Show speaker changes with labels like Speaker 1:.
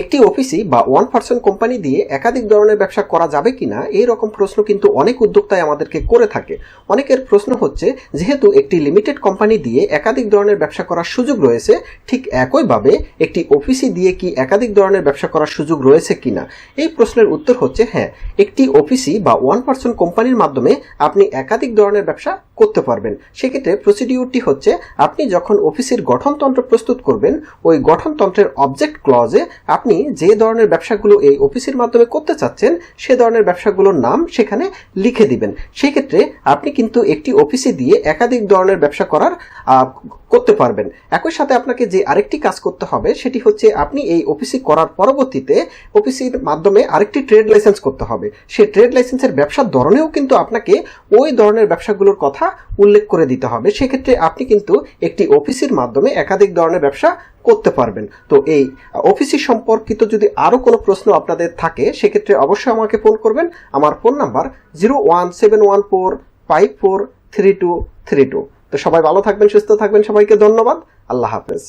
Speaker 1: একটি অফিসই বা one person company দিয়ে একাধিক ধরনের ব্যবসা করা যাবে কিনা, এই রকম প্রশ্ন কিন্তু অনেক উদ্যোক্তায় আমাদেরকে করে থাকে। অনেকের প্রশ্ন হচ্ছে, যেহেতু একটি লিমিটেড কোম্পানি দিয়ে একাধিক ধরনের ব্যবসা করার সুযোগ রয়েছে, ঠিক একইভাবে একটি অফিসই দিয়ে কি একাধিক ধরনের ব্যবসা করার সুযোগ রয়েছে কিনা? এই প্রশ্নের উত্তর হচ্ছে হ্যাঁ একটি অফিসই বা ওয়ান পার্সন কোম্পানির মাধ্যমে আপনি একাধিক ধরনের ব্যবসা করতে পারবেন। সেক্ষেত্রে প্রসিডিউরটি হচ্ছে, আপনি যখন অফিসের গঠনতন্ত্র প্রস্তুত করবেন, ওই গঠনতন্ত্রের অবজেক্ট ক্লজে আপনি যে ধরনের ব্যবসাগুলো এই অফিসের মাধ্যমে করতে চাচ্ছেন, সে ধরনের ব্যবসাগুলোর নাম সেখানে লিখে দিবেন। সেক্ষেত্রে আপনি কিন্তু একটি অফিসে দিয়ে একাধিক ধরনের ব্যবসা করার করতে পারবেন। একই সাথে আপনাকে যে আরেকটি কাজ করতে হবে, সেটি হচ্ছে আপনি এই অফিসে করার পরবর্তীতে অফিসের মাধ্যমে আরেকটি ট্রেড লাইসেন্স করতে হবে। সেই ট্রেড লাইসেন্সের ব্যবসার ধরনেও কিন্তু আপনাকে ওই ধরনের ব্যবসাগুলোর কথা উল্লেখ করে দিতে হবে। সেক্ষেত্রে আপনি কিন্তু একটি অফিসের মাধ্যমে একাধিক ধরনের ব্যবসা করতে পারবেন। তো এই অফিসি সম্পর্কিত যদি আরও কোনো প্রশ্ন আপনাদের থাকে, সেক্ষেত্রে অবশ্যই আমাকে ফোন করবেন। আমার phone number zero one seven one four five four three two three two. তো সবাই ভালো থাকবেন, সুস্থ থাকবেন, সবাইকে ধন্যবাদ। আল্লাহ হাফেজ।